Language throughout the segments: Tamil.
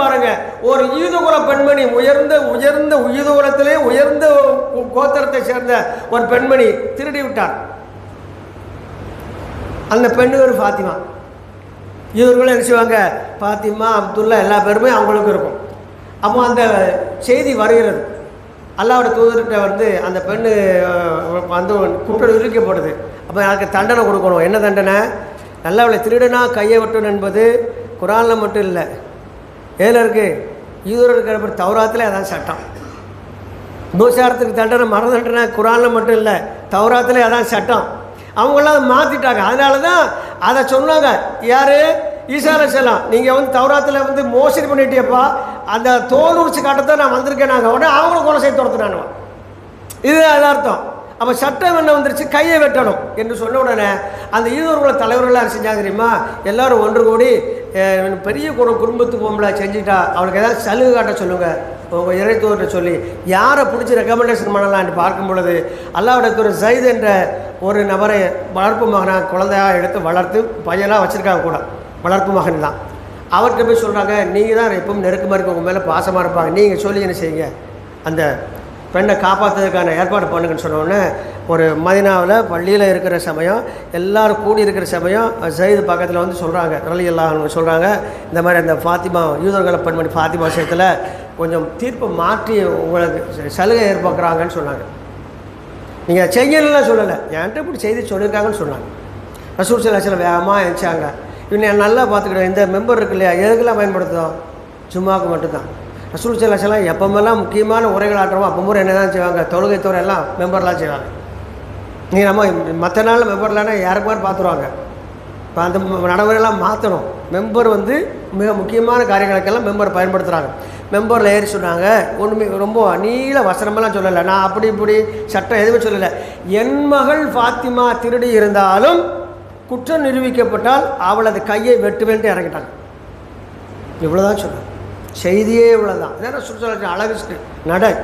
பாருங்க. ஒரு ஈதுகுல பெண்மணி உயர்ந்த உயர்ந்த ஈதுகுலத்திலே உயர்ந்த கோத்திரத்தை சேர்ந்த ஒரு பெண்மணி திருடி விட்டார். அந்த பெண்ணு ஒரு ஃபாத்திமா. இவர்களும் என்ன செய்வாங்க? பாத்திமா அப்துல்லா எல்லா பேருமே அவங்களுக்கு இருக்கும். அப்போ அந்த செய்தி வருகிறது. அல்லாவோட தூதர்கிட்ட வந்து அந்த பெண்ணு வந்து குற்றம் விரிக்கப்படுது அப்போ எனக்கு தண்டனை கொடுக்கணும்? என்ன தண்டனை? நல்லவளை திருடனா கையை வெட்டணும் என்பது குரானில் மட்டும் இல்லை. எதில் இருக்குது ஈதூர் இருக்கிற தௌராத்தில் அதான் சட்டம். பூசாரத்துக்கு தண்டனை மர தண்டனை குரானில் மட்டும் இல்லை தௌராத்தில் அதான் சட்டம். அவங்களாம் அதை மாற்றிட்டாங்க அதனால தான் அதை சொன்னாங்க. யார்? ஈசார செல்லாம் நீங்கள் வந்து தௌராத்தில் வந்து மோசடி பண்ணிட்டியப்பா. அந்த தோல் உரிச்சு காட்டத்தான் நான் வந்திருக்கேன் நாங்கள் உடனே அவங்களும் கொலை செய்து துரத்துனானுவா. இது அது அர்த்தம் அப்போ சட்டம் என்ன வந்துருச்சு? கையை வெட்டணும் என்று சொன்ன உடனே அந்த ஈதூர்குல தலைவர்கள்லாம் செஞ்சாங்க தெரியுமா? எல்லாரும் ஒன்று கூடி பெரிய குடும் குடும்பத்துக்கு பொம்பளை செஞ்சுட்டா அவளுக்கு ஏதாவது சலுகை காட்ட சொல்லுங்கள் உங்கள் இறைத்தூர்கிட்ட சொல்லி யாரை பிடிச்சி ரெக்கமெண்டேஷன் பண்ணலாம்னு பார்க்கும் பொழுது அல்லாவுடைய ஒரு ஜயித் என்ற ஒரு நபரை வளர்ப்பு மகனாக குழந்தையாக எடுத்து வளர்த்து பையனாக வச்சுருக்காங்க கூட. வளர்ப்பு மகன் தான். அவர்கிட்ட போய் சொல்கிறாங்க நீங்கள் தான் எப்பவும் நெருக்கமாக இருக்க உங்கள் மேலே பாசமாக இருப்பாங்க. நீங்கள் சொல்லி என்ன செய்யுங்க? அந்த பெண்ணை காப்பாற்றுறதுக்கான ஏற்பாடு பண்ணுங்கன்னு சொன்னோடனே ஒரு மதினாவில் பள்ளியில் இருக்கிற சமயம் எல்லாரும் கூடி இருக்கிற சமயம் ஜெயிது பக்கத்தில் வந்து சொல்கிறாங்க ரலி எல்லாம் சொல்கிறாங்க இந்த மாதிரி அந்த ஃபாத்திமா யூதர்களை பெண்மணி ஃபாத்திமா விஷயத்தில் கொஞ்சம் தீர்ப்பை மாற்றி உங்களுக்கு சலுகை ஏற்படுறாங்கன்னு சொன்னாங்க. நீங்கள் செய்யலாம் சொல்லலை. என்கிட்ட இப்படி செய்தி சொல்லியிருக்காங்கன்னு சொன்னாங்க. ரசூல் சில வேகமாக எழுந்தாங்க இவனை நல்லா பார்த்துக்கிட்டேன் இந்த மெம்பர் இருக்கு இல்லையா? எதுக்கெல்லாம் பயன்படுத்தும் சும்மாவுக்கு மட்டும்தான். ரசூல் சிலாசலாம் எப்பமெல்லாம் முக்கியமான உரைகள் ஆட்டுறோமோ அப்போ என்ன தான் செய்வாங்க? தொழுகை துறை எல்லாம் மெம்பர்லாம் செய்வாங்க. நீ நம்ம மற்ற நாள் மெம்பர்லான்னா யாருக்குமாரி பார்த்துருவாங்க இப்போ அந்த நடைமுறையெல்லாம் மாற்றணும் மெம்பர் வந்து மிக முக்கியமான காரியங்களுக்கெல்லாம் மெம்பர் பயன்படுத்துகிறாங்க மெம்பரில் ஏறி சொன்னாங்க ஒன்றுமே ரொம்ப நீள வசனமெல்லாம் சொல்லலை. நான் அப்படி இப்படி சட்டம் எதுவுமே சொல்லலை. என் மகள் ஃபாத்திமா திருடி இருந்தாலும் குற்றம் நிரூபிக்கப்பட்டால் அவளது கையை வெட்டுவேன்ட்டு இறங்கிட்டாங்க. இவ்வளோதான் சொன்னேன் செய்தியே இவ்வளோதான் என்ன சுற்றுலா அழகு ஸ்கிரிப்ட். நட.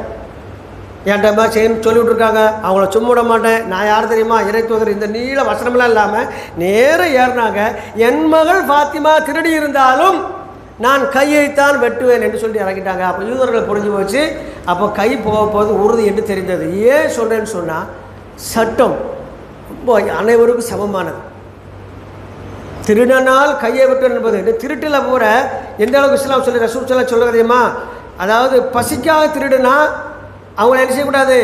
என்கிட்ட மாதிரி செய்யணும் சொல்லி விட்ருக்காங்க அவங்கள சும்மா விட மாட்டேன். நான் யார் தெரியுமா? இறை இந்த நீள வசனமெல்லாம் இல்லாமல் நேராக ஏறினாங்க. என் மகள் ஃபாத்திமா திருடி இருந்தாலும் நான் கையைத்தான் வெட்டுவேன் என்று சொல்லி இறக்கிட்டாங்க. அப்போ யூதர்களை புரிஞ்சு போச்சு. அப்போ கை போக போது உறுதி என்று தெரிந்தது. ஏன் சொல்கிறேன்னு சொன்னால் சட்டம் ரொம்ப அனைவருக்கும் சமமானது. திருடனால் கையை விட்டு என்பது. இந்த திருட்டில் போகிற எந்த அளவுக்கு இஸ்லாம் சொல்லி ரசூல் சொல்ல தெரியுமா? அதாவது பசிக்காக திருடுனா அவங்கள என்ன செய்யக்கூடாது?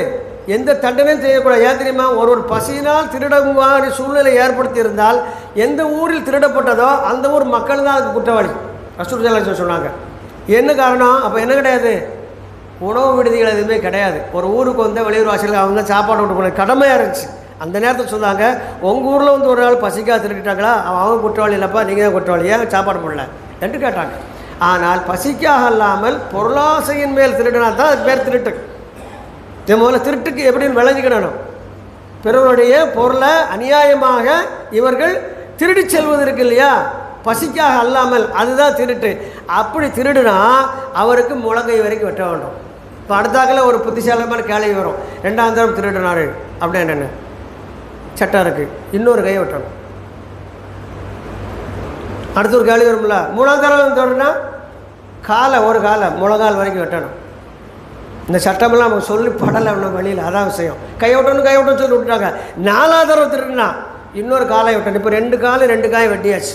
எந்த தண்டனையும் செய்யக்கூடாது. ஏன் தெரியுமா? ஒரு ஒரு பசியினால் திருடமான சூழ்நிலை ஏற்படுத்தி இருந்தால் எந்த ஊரில் திருடப்பட்டதோ அந்த ஊர் மக்கள் தான் அதுக்கு குற்றவாளி. ரசூல் சல்லா சொன்னாங்க. என்ன காரணம்? அப்போ என்ன கிடையாது? உணவு விடுதிகள் எதுவுமே கிடையாது. ஒரு ஊருக்கு வந்த வெளியூர் வாசலுக்கு அவங்க சாப்பாடு கொண்டு போன கடமையாக இருந்துச்சு. அந்த நேரத்தில் சொன்னாங்க உங்கள் ஊரில் வந்து ஒரு நாள் பசிக்காக திருட்டுட்டாங்களா அவன் அவங்க குற்றவாளி இல்லைப்பா நீங்கள் தான் குற்றவாளியாக சாப்பாடு போடல? என்று கேட்டாங்க. ஆனால் பசிக்காக அல்லாமல் பொருளாசையின் மேல் திருடினா தான் அது பேர் திருட்டு. இது முதல்ல திருட்டுக்கு எப்படின்னு விளங்கிக்கிடணும் பிறருடைய பொருளை அநியாயமாக இவர்கள் திருடி செல்வது இருக்கு இல்லையா? பசிக்காக அல்லாமல் அதுதான் திருட்டு. அப்படி திருடுனா அவருக்கு முழங்கை வரைக்கும் வெட்ட வேண்டும். இப்போ அடுத்தாக்கில் ஒரு புத்திசாலமான கேள்வி வரும். ரெண்டாம் தரம் திருடினாரு அப்படின்னு என்னென்ன. சட்டம் இருக்குது இன்னொரு கையை வெட்டணும். அடுத்த ஒரு கேள்வி வரும்ல மூணாம் தரம் காலை ஒரு காலை முழங்கால் வரைக்கும் வெட்டணும். இந்த சட்டமெல்லாம் நம்ம சொல்லி படலை நம்ம வழியில் அதான் விஷயம். கையோட்டணும் கையோட்டம் சொல்லி விட்டுட்டாங்க. நாலாவது தடவை திருடினா இன்னொரு காலை விட்டணும். இப்போ ரெண்டு காலம் ரெண்டு காயை வெட்டியாச்சு.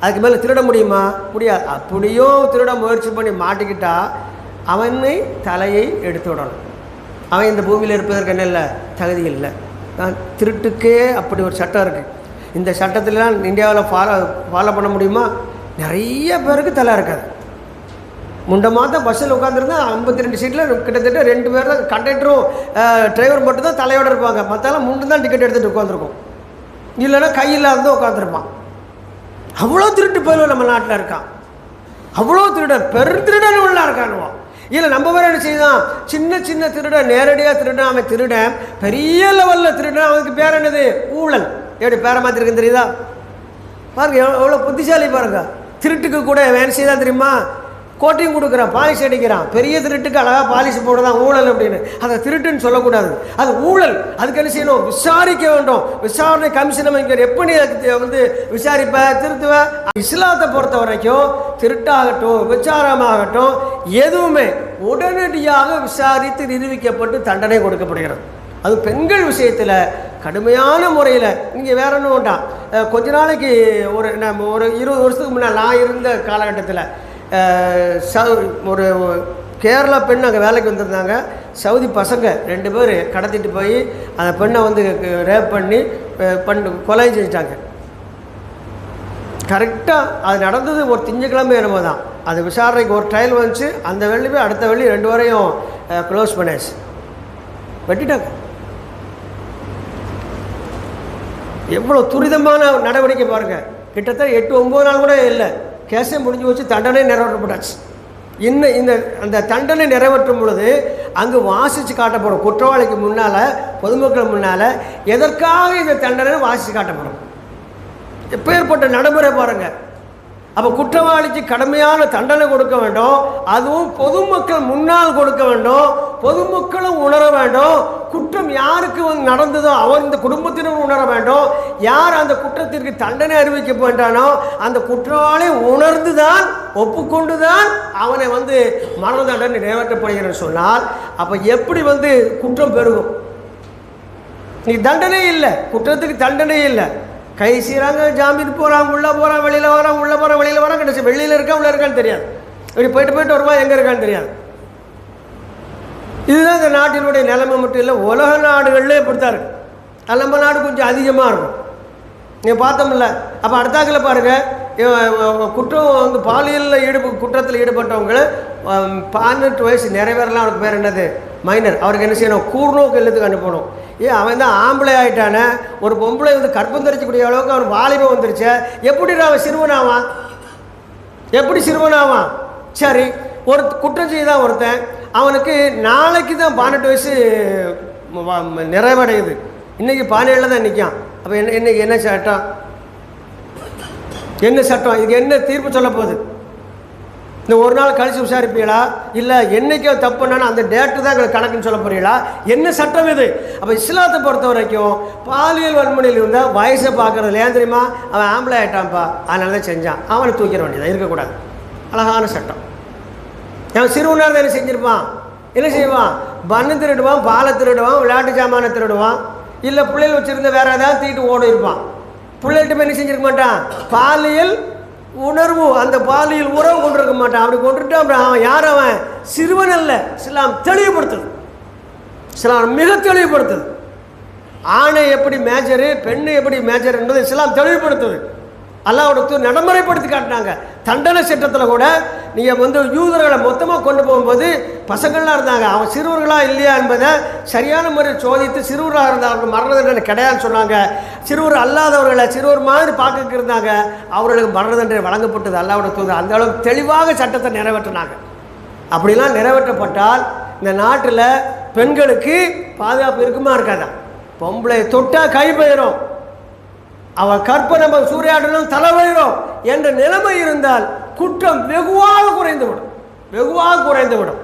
அதுக்கு மேலே திருட முடியுமா? முடியாது. அப்படியும் திருட முயற்சி பண்ணி மாட்டிக்கிட்டா அவனை தலையை எடுத்து விடணும். அவன் இந்த பூமியில் இருப்பதற்கு என்ன இல்லை? தகுதி இல்லை. தான் திருட்டுக்கே அப்படி ஒரு சட்டம் இருக்குது இந்த சட்டத்திலலாம் இந்தியாவில் ஃபாலோ ஃபாலோ பண்ண முடியுமா? நிறைய பேருக்கு தலை இருக்காது. முண்டை மாதம் பஸ்ஸில் உட்காந்துருந்தா ஐம்பத்தி ரெண்டு சீட்டில் கிட்டத்தட்ட ரெண்டு பேர் தான் கண்டக்டரும் டிரைவர் மட்டும் தான் தலையோட இருப்பாங்க. மற்றெல்லாம் முண்டு தான் டிக்கெட் எடுத்துகிட்டு உட்காந்துருக்கோம் இல்லைன்னா கையில் இருந்து உட்காந்துருப்பான் அவ்வளோ திருட்டு போயிலும் நம்ம நாட்டில் இருக்கான். அவ்வளோ திருடன் பெரு திருடன் உள்ள இருக்கானுவான் இல்லை நம்ம பேர் என்ன செய்தான் சின்ன சின்ன திருடன் நேரடியாக திருடன் அவன் திருடன். பெரிய லெவலில் திருடன் அவனுக்கு பேர் என்னது? ஊழல். எப்படி பேர மாற்றிருக்குன்னு தெரியுதா? பாருங்க எவ்வளோ எவ்வளோ புத்திசாலி பாருங்க. திருட்டுக்கு கூட வேலை செய்தான் தெரியுமா? கோட்டையும் கொடுக்குறான் பாலிஷ் அடிக்கிறான். பெரிய திருட்டுக்கு அழகாக பாலிஷ் போடுறதான் ஊழல் அப்படின்னு. அதை திருட்டுன்னு சொல்லக்கூடாது. அது ஊழல். அதுக்கு என்ன செய்யணும்? விசாரிக்க வேண்டும். விசாரணை கமிஷன் அமைக்கிற எப்படி அதுக்கு வந்து விசாரிப்ப? திருத்துவ? இஸ்லாத்தை பொறுத்த வரைக்கும் திருட்டாகட்டும் விசாரமாகட்டும் எதுவுமே உடனடியாக விசாரித்து நிரூபிக்கப்பட்டு தண்டனை கொடுக்கப்படுகிறது. அது பெண்கள் விஷயத்தில் கடுமையான முறையில். நீங்கள் வேற ஒன்றும் வேண்டாம். கொஞ்ச நாளைக்கு ஒரு நம்ம ஒரு இருபது வருஷத்துக்கு முன்னால் நான் இருந்த காலகட்டத்தில் ச சவு ஒரு கேரளா பெண் அங்கே வேலைக்கு வந்திருந்தாங்க. சவுதி பசங்க ரெண்டு பேர் கடத்திட்டு போய் அந்த பெண்ணை வந்து ரேப் பண்ணி பண்ணு கொலை செஞ்சிட்டாங்க. கரெக்டாக அது நடந்தது ஒரு திங்கக்கிழமை என்னமோ தான். அது விசாரணைக்கு ஒரு ட்ரையல் வந்துச்சு. அந்த வெள்ளி போய் அடுத்த வெள்ளி ரெண்டு வரையும் க்ளோஸ் பண்ணியாச்சு. வெட்டிட்டாங்க. எவ்வளோ துரிதமான நடவடிக்கை பாருங்கள் கிட்டத்தட்ட எட்டு ஒம்பது நாள் கூட இல்லை. கேஸே முடிஞ்சு வச்சு தண்டனை நிறைவேற்றப்பட்டாச்சு. இன்னும் இந்த அந்த தண்டனை நிறைவேற்றும் பொழுது அங்கு வாசித்து காட்டப்படும். குற்றவாளிக்கு முன்னால் பொதுமக்கள் முன்னால் எதற்காக இந்த தண்டனை வாசித்து காட்டப்படும்? எப்பேற்பட்ட நடைமுறை பாருங்கள் அப்போ குற்றவாளிக்கு கடுமையான தண்டனை கொடுக்க வேண்டும். அதுவும் பொதுமக்கள் முன்னால் கொடுக்க வேண்டும். பொதுமக்களும் உணர வேண்டும். குற்றம் யாருக்கு வந்து நடந்ததோ அவர் இந்த குடும்பத்தினர் உணர வேண்டும். யார் அந்த குற்றத்திற்கு தண்டனை அறிவிக்க வேண்டானோ அந்த குற்றவாளி உணர்ந்து தான் ஒப்புக்கொண்டு தான் அவனை வந்து மரண தண்டனை நிறைவேற்றப்படுகிறது சொன்னால் அப்போ எப்படி வந்து குற்றம் பெருகும்? நீ தண்டனை இல்லை குற்றத்துக்கு தண்டனை இல்லை. கை செய்கிறாங்க ஜாமீன் போகிறான் உள்ளே போகிறான் வெளியில் வரான் உள்ளே போகிறான் வெளியில் வரான் கிடைச்சி வெளியில் இருக்கா உள்ள இருக்கான்னு தெரியாது. இப்படி போயிட்டு போயிட்டு வருவா எங்கே இருக்கான்னு தெரியாது. இதுதான் இந்த நாட்டினுடைய நிலைமை மட்டும் இல்லை உலக நாடுகளில் இப்படித்தான் இருக்கு. நம்ம நாடு கொஞ்சம் அதிகமாக இருக்கும். நீங்கள் பார்த்தோம்ல அப்போ அடுத்தாக்கில் பாருங்கள் குற்றம் வந்து பாலியலில் ஈடுப குற்றத்தில் ஈடுபட்டவங்க பதினெட்டு வயசு நிறைவேறலாம் அவனுக்கு பேர் என்னது? மைனர். அவருக்கு என்ன செய்யணும்? கூர்நோக்கு இல்லத்துக்கு அனுப்பணும். ஏன் அவன் தான் ஆம்பளை ஆகிட்டானே ஒரு பொம்பளை வந்து கற்பம் தரிக்கக்கூடிய அளவுக்கு அவன் வாலிபம் வந்துருச்சு எப்படி அவன் சிறுவனாவான்? எப்படி சிறுவனாவான்? சரி ஒரு குற்றம் செய்தான் ஒருத்தன் அவனுக்கு நாளைக்கு தான் பன்னெண்டு வயசு நிறைவடையுது. இன்றைக்கி பதினேழில் தான் நிற்கான் அப்போ என்ன இன்றைக்கி என்ன சட்டம்? என்ன சட்டம்? இதுக்கு என்ன தீர்ப்பு சொல்ல போகுது? இந்த ஒரு நாள் கழித்து விசாரிப்பீங்களா? இல்லை என்றைக்கோ தப்புனாலும் அந்த டேட்டு தான் எங்களுக்கு கணக்குன்னு சொல்ல போகிறீங்களா என்ன சட்டம் இது? அப்போ இஸ்லாத்தை பொறுத்த வரைக்கும் பாலியல் வன்முறையில் இருந்தால் வயசை பார்க்கறது ஏன் தெரியுமா? அவன் ஆம்பளை ஆகிட்டான்ப்பா அதனால தான் செஞ்சான். அவனை தூக்கிட வேண்டியதான் இருக்கக்கூடாது. அழகான சட்டம். அவன் சிறுவனாக இருந்தால் என்ன செஞ்சிருப்பான். என்ன செய்வான்? பண்ணு திருடுவான் பாலை திருடுவான் விளையாட்டு சாமானை திருடுவான். இல்லை பிள்ளைகள் வச்சுருந்த வேற ஏதாவது தீட்டு ஓடி இருப்பான். பிள்ளைகிட்ட என்ன செஞ்சிருக்க மாட்டான்? பாலியல் உணர்வு அந்த பாலியல் உறவு கொண்டிருக்க மாட்டான். அப்படி கொண்டுட்டு அப்புறம் அவன் யார் அவன்? சிறுவன் அல்ல. இஸ்லாம் தெளிவுபடுத்துது. இஸ்லாம் மிக தெளிவுபடுத்துது. ஆணை எப்படி மேஜரு பெண்ணு எப்படி மேஜர் என்பது இஸ்லாம் தெளிவுபடுத்துது. அல்லாவோட நடைமுறைப்படுத்தி காட்டினாங்க. தண்டனை சட்டத்தில் கூட நீங்கள் வந்து யூதர்களை மொத்தமாக கொண்டு போகும்போது பசங்கள்லாம் இருந்தாங்க. அவன் சிறுவர்களாக இல்லையா என்பதை சரியான முறையில் சோதித்து சிறுவராக இருந்தால் மரண தண்டனை கிடையாதுன்னு சொன்னாங்க. சிறுவர் அல்லாதவர்களை சிறுவர் மாதிரி பார்க்க இருந்தாங்க. அவர்களுக்கு மரண தண்டனை வழங்கப்பட்டது அல்லாவோட தூதர். அந்த அளவுக்கு தெளிவாக சட்டத்தை நிறைவேற்றினாங்க. அப்படிலாம் நிறைவேற்றப்பட்டால் இந்த நாட்டில் பெண்களுக்கு பாதுகாப்பு இருக்குமா இருக்காதா? பொம்பளை தொட்டால் கை போயிடும் அவள் கற்ப நம்ம சூறையாடலும் தலைவயிரும் என்ற நிலைமை இருந்தால் குற்றம் வெகுவாக குறைந்துவிடும். வெகுவாக குறைந்துவிடும்.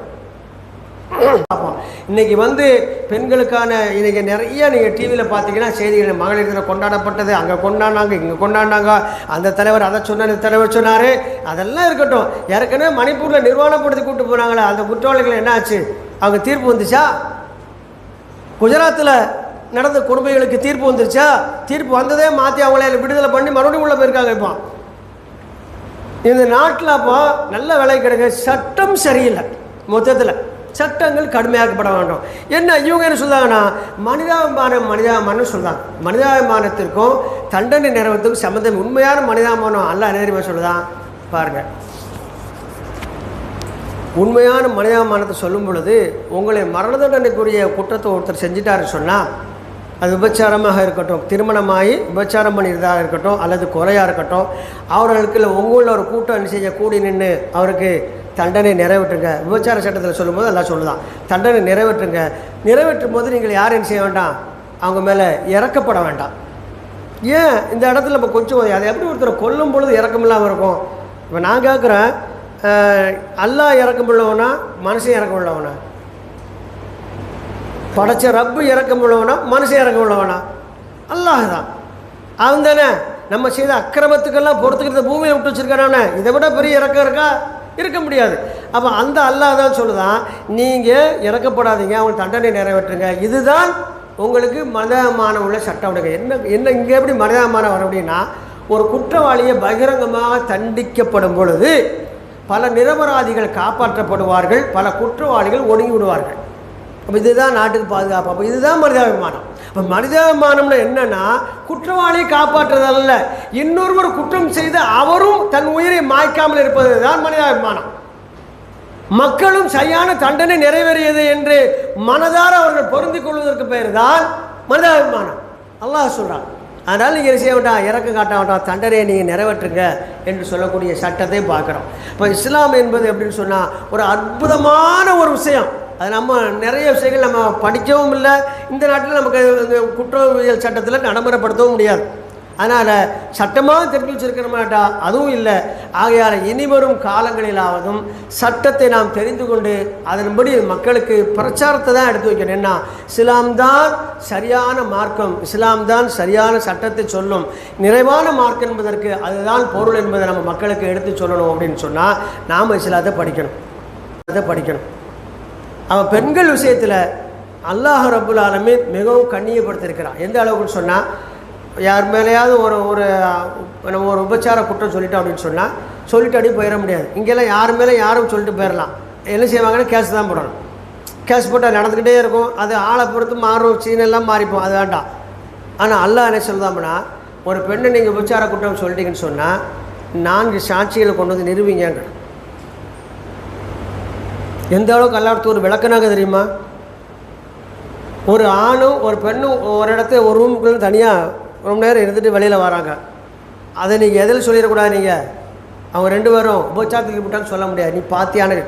இன்னைக்கு வந்து பெண்களுக்கான இன்னைக்கு நிறைய நீங்கள் டிவியில் பார்த்தீங்கன்னா செய்திகள் மகளிர் தினம் கொண்டாடப்பட்டது. அங்கே கொண்டாடினாங்க இங்கே கொண்டாடினாங்க. அந்த தலைவர் அதை சொன்னார் இந்த தலைவர் சொன்னார். அதெல்லாம் இருக்கட்டும். ஏற்கனவே மணிப்பூரில் நிர்வாணப்படுத்தி கூட்டு போனாங்களே அந்த குற்றவாளிகள் என்ன ஆச்சு அவங்க தீர்ப்பு வந்துச்சா? குஜராத்தில் நடந்த கொடுமைகளுக்கு தீர்ப்பு வந்துருச்சா? தீர்ப்பு வந்ததே மாற்றி அவங்கள விடுதலை பண்ணி மறுபடியும் உள்ளே போயிருக்காங்க இப்போ. இந்த நாட்டில் அப்போ நல்ல விலை கிடைக்க சட்டம் சரியில்லை மொத்தத்தில். சட்டங்கள் கடுமையாக்கப்பட வேண்டும். என்ன இவங்க என்ன சொல்லுவாங்கன்னா மனிதாபிமானம் மனிதாபிமானம் சொல்றாங்க. மனிதாபிமானத்திற்கும் தண்டனை நிறைவேற்றுக்கும் சம்மந்தம் உண்மையான மனிதாபிமானம் அல்ல நேரமாக சொல்லுதான் பாருங்கள் உண்மையான மனிதாபிமானத்தை சொல்லும் பொழுது உங்களை மரண தண்டனைக்குரிய குற்றத்தை ஒருத்தர் செஞ்சிட்டாருன்னு சொன்னால் அது விபச்சாரமாக இருக்கட்டும். திருமணமாகி விபச்சாரம் பண்ணியிருந்ததாக இருக்கட்டும் அல்லது கொலையாக இருக்கட்டும் அவர்களுக்கு இல்லை உங்களில் ஒரு கூட்டம் செய்ய கூடி நின்று அவருக்கு தண்டனை நிறைவேற்றுங்க. விபச்சார சட்டத்தில் சொல்லும்போது எல்லாம் சொல்லுதான். தண்டனை நிறைவேற்றுங்க. நிறைவேற்றும் போது நீங்கள் யார் என்ன செய்ய வேண்டாம்? அவங்க மேலே இறக்கப்பட வேண்டாம். ஏன்? இந்த இடத்துல இப்போ கொஞ்சம் அதை எப்படி ஒருத்தரை கொல்லும் பொழுது இறக்கம் இல்லாமல் இருக்கும்? இப்போ நான் கேட்குறேன் அல்லா அல்லாஹ் இறக்கம் உள்ளவனா மனுஷன் இறக்கம் உள்ளவனா? படைச்ச ரப்பு இறக்கம் உள்ளவனா மனுஷன் இறக்கம் உள்ளவனா? அல்லாஹ் தான் அவன் தானே. நம்ம செய்த அக்கிரமத்துக்கெல்லாம் பொறுத்துக்கிறத பூமியை விட்டு வச்சுருக்கானே இதை விட பெரிய இறக்கம் இருக்கா? இருக்க முடியாது. அப்போ அந்த அல்லாஹ் தான் சொல்லுதான் நீங்கள் இறக்கப்படாதீங்க அவங்க தண்டனை நிறைவேற்றுங்க. இதுதான் உங்களுக்கு மனிதாபிமானம் உள்ள சட்டம். உடைங்க என்ன என்ன இங்கே எப்படி மனிதாபிமானம் வர அப்படின்னா ஒரு குற்றவாளியை பகிரங்கமாக தண்டிக்கப்படும் பொழுது பல நிரபராதிகள் காப்பாற்றப்படுவார்கள் பல குற்றவாளிகள் ஒடுங்கி விடுவார்கள். அப்போ இதுதான் நாட்டுக்கு பாதுகாப்பு. அப்போ இதுதான் மனிதாபிமானம். இப்போ மனிதாபிமானம்னா என்னன்னா குற்றவாளியை காப்பாற்றுறதல்ல. இன்னொருவர் குற்றம் செய்து அவரும் தன் உயிரை மாய்க்காமல் இருப்பது தான் மனிதாபிமானம். மக்களும் சரியான தண்டனை நிறைவேறியது என்று மனதார அவர்கள் பொருந்திக் கொள்வதற்கு பெயர் தான் மனிதாபிமானம். அல்லாஹ் சொல்கிறான் அதனால் நீங்கள் செய்ய வேண்டாம்? இறக்க காட்ட வேண்டாம். தண்டனையை நீங்கள் நிறைவேற்றுங்க என்று சொல்லக்கூடிய சட்டத்தை பார்க்குறோம். இப்போ இஸ்லாம் என்பது எப்படின்னு சொன்னால் ஒரு அற்புதமான ஒரு விஷயம். அது நம்ம நிறைய விஷயங்கள் நம்ம படிக்கவும் இல்லை. இந்த நாட்டில் நமக்கு இந்த குற்றவியல் சட்டத்தில் நடைமுறைப்படுத்தவும் முடியாது. அதனால் சட்டமாக தெரிஞ்சு வச்சிருக்கிற மாட்டா அதுவும் இல்லை. ஆகையால் இனிவரும் காலங்களிலாவதும் சட்டத்தை நாம் தெரிந்து கொண்டு அதன்படி மக்களுக்கு பிரச்சாரத்தை தான் எடுத்து வைக்கணும். என்ன இஸ்லாம் தான் சரியான மார்க்கம். இஸ்லாம் தான் சரியான சட்டத்தை சொல்லும். நிறைவான மார்க்கம் என்பதற்கு அதுதான் பொருள் என்பதை நம்ம மக்களுக்கு எடுத்து சொல்லணும் அப்படின்னு சொன்னால் நாம் இஸ்லாத்தை படிக்கணும். அதை படிக்கணும். அவன் பெண்கள் விஷயத்தில் அல்லாஹ் ரபுல் ஆலமே மிகவும் கண்ணியப்படுத்தியிருக்கிறான். எந்த அளவுக்குன்னு சொன்னால் யார் மேலேயாவது ஒரு ஒரு நம்ம ஒரு உபச்சார குற்றம் சொல்லிட்டோம் அப்படின்னு சொன்னால் சொல்லிட்டு அப்படியே போயிட முடியாது. இங்கெல்லாம் யார் மேலே யாரும் சொல்லிட்டு போயிடலாம். என்ன செய்வாங்கன்னா கேஸ் தான் போடணும். கேஸ் போட்டால் நடந்துக்கிட்டே இருக்கும். அது ஆளை பொறுத்து மாறும் சீனெல்லாம் மாறிப்போம் அது வேண்டாம் ஆனால் அல்லாஹ் என்ன சொல்லுதாம்னா ஒரு பெண்ணை நீங்கள் உபச்சார குற்றம் சொல்லிட்டீங்கன்னு சொன்னால் நான்கு சாட்சிகளை கொண்டு வந்து நிறுவிங்க எந்த அளவுக்கு அல்லாடத்து ஒரு விளக்கனாக தெரியுமா? ஒரு ஆணும் ஒரு பெண்ணும் ஒரு இடத்துல ஒரு ரூமுக்குள்ளே தனியாக ரொம்ப நேரம் இருந்துட்டு வெளியில் வராங்க. அதை நீங்கள் எதில் சொல்லிடக்கூடாது நீங்கள் அவங்க ரெண்டு பேரும் உபச்சாரத்துக்கு விட்டான்னு சொல்ல முடியாது. நீ பாத்தியான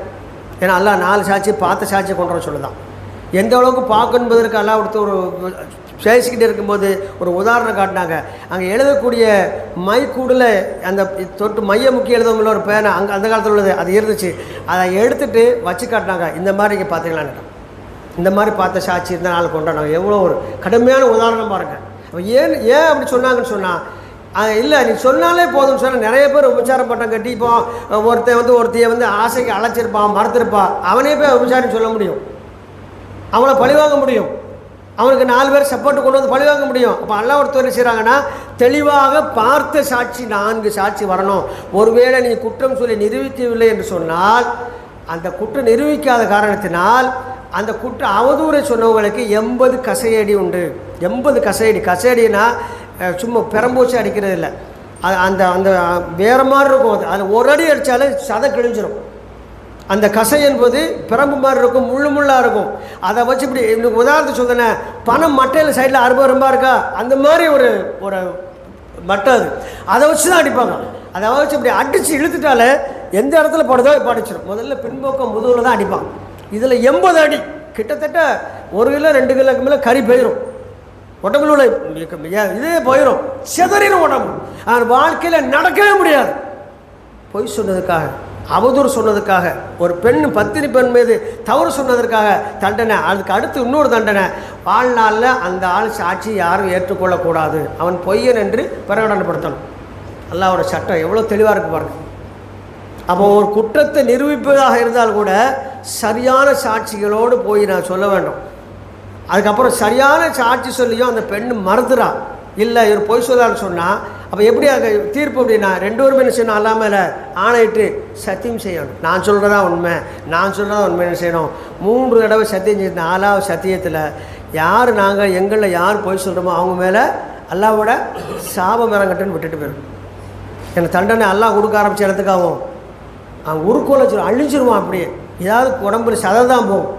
ஏன்னா அல்லா நாலு சாட்சி பார்த்த சாட்சி கொண்டு வர சொல்லுதான். எந்த அளவுக்கு பார்க்க என்பதற்கு அல்லா கொடுத்து ஒரு பேசிக்கிட்டு இருக்கும்போது ஒரு உதாரணம் காட்டினாங்க. அங்கே எழுதக்கூடிய மைக்கூடில் அந்த தொட்டு மைய முக்கிய எழுதவங்கள ஒரு பேனை அங்கே அந்த காலத்தில் உள்ளது அது இருந்துச்சு. அதை எடுத்துட்டு வச்சு காட்டினாங்க. இந்த மாதிரி இங்கே பார்த்தீங்களான்னு இந்த மாதிரி பார்த்த சாட்சி இருந்த நாள் கொண்டாடுறாங்க எவ்வளோ ஒரு கடுமையான உதாரணம் பாருங்கள் அப்போ ஏன் ஏன் அப்படி சொன்னாங்கன்னு சொன்னால் இல்லை நீ சொன்னாலே போதும்னு சொன்னால் நிறைய பேர் உபச்சாரம் பட்டம் கட்டி இப்போ ஒருத்தன் வந்து ஒருத்தையை வந்து ஆசைக்கு அழைச்சிருப்பான் மறுத்திருப்பான். அவனே போய் உபச்சாரம் சொல்ல முடியும். அவனை பழிவாங்க முடியும். அவனுக்கு நாலு பேர் சப்போர்ட்டு கொண்டு வந்து பழிவாங்க முடியும். அப்போ அல்லா ஒருத்தர் என்ன செய்கிறாங்கன்னா தெளிவாக பார்த்த சாட்சி நான்கு சாட்சி வரணும். ஒருவேளை நீ குற்றம் சொல்லி நிரூபிக்கவில்லை என்று சொன்னால் அந்த குற்றம் நிரூபிக்காத காரணத்தினால் அந்த குற்ற அவதூறை சொன்னவங்களுக்கு எண்பது கசையடி உண்டு. எண்பது கசையடி. கசையடினா சும்மா பெரம்பூச்சி அடிக்கிறது இல்லை அது அந்த அந்த வேறு மாதிரி இருக்கும் அது. அது ஒரு அடி அடித்தாலே சதை கிழிஞ்சிரும். அந்த கசை என்பது பிரம்பு மாதிரி இருக்கும் முள்ளு முள்ளாக இருக்கும். அதை வச்சு இப்படி இன்னும் உதாரணத்துக்கு சொல்லுனேன் பணம் மட்டையில் சைடில் அறுபது ரூபா இருக்கா? அந்த மாதிரி ஒரு ஒரு மட்டை அது. அதை வச்சு தான் அடிப்பாங்க. அதை வச்சு இப்படி அடித்து இழுத்துட்டாலே எந்த இடத்துல படுதோ இப்போ அடிச்சிடும் முதல்ல பின்போக்கம் முதுகில் தான் அடிப்பாங்க. இதில் எண்பது அடி. கிட்டத்தட்ட ஒரு கிலோ ரெண்டு கிலோக்கு மேலே கறி போயிடும் உடம்புல இதே போயிடும் செதறிடும் உடம்பு. அவன் வாழ்க்கையில் நடக்கவே முடியாது. பொய் சொன்னதுக்காக. அவதூறு சொன்னதுக்காக ஒரு பெண் பத்தினி பெண் மீது தவறு சொன்னதற்காக தண்டனை அதுக்கு அடுத்து இன்னொரு தண்டனை. வாழ்நாளில் அந்த ஆள் சாட்சி யாரும் ஏற்றுக்கொள்ளக்கூடாது. அவன் பொய்யன் என்று பிரகடனப்படுத்தணும். அல்லாவோட சட்டம் எவ்வளோ தெளிவாக இருக்கு பாருங்க. அப்போ ஒரு குற்றத்தை நிரூபிப்பதாக இருந்தால் கூட சரியான சாட்சிகளோடு போய் நான் சொல்ல வேண்டும். அதுக்கப்புறம் சரியான சாட்சி சொல்லியும் அந்த பெண் மறுத்துறா. இல்லை இவர் பொய் சொல்லான்னு சொன்னால் அப்போ எப்படி அங்கே தீர்ப்பு அப்படின்னா ரெண்டு ஒரு என்ன செய்யணும் அல்லாமல் ஆணையிட்டு சத்தியம் செய்யணும். நான் சொல்கிறதா உண்மை? நான் சொல்கிறதா உண்மை என்ன செய்யணும்? மூன்று தடவை சத்தியம் செய்ய நாலாவது சத்தியத்தில் யார் நாங்கள் எங்களில் யார் போய் சொல்கிறோமோ அவங்க மேலே அல்லாவோட சாபம் இறங்கட்டுன்னு விட்டுட்டு போயிடும் எனக்கு தண்டனை அல்லா கொடுக்க ஆரம்பிச்ச இடத்துக்காகவும் அவன் உருக்கோலை சொல்லி அழிஞ்சிருவான் அப்படியே. ஏதாவது உடம்புல சதை தான் போகும்.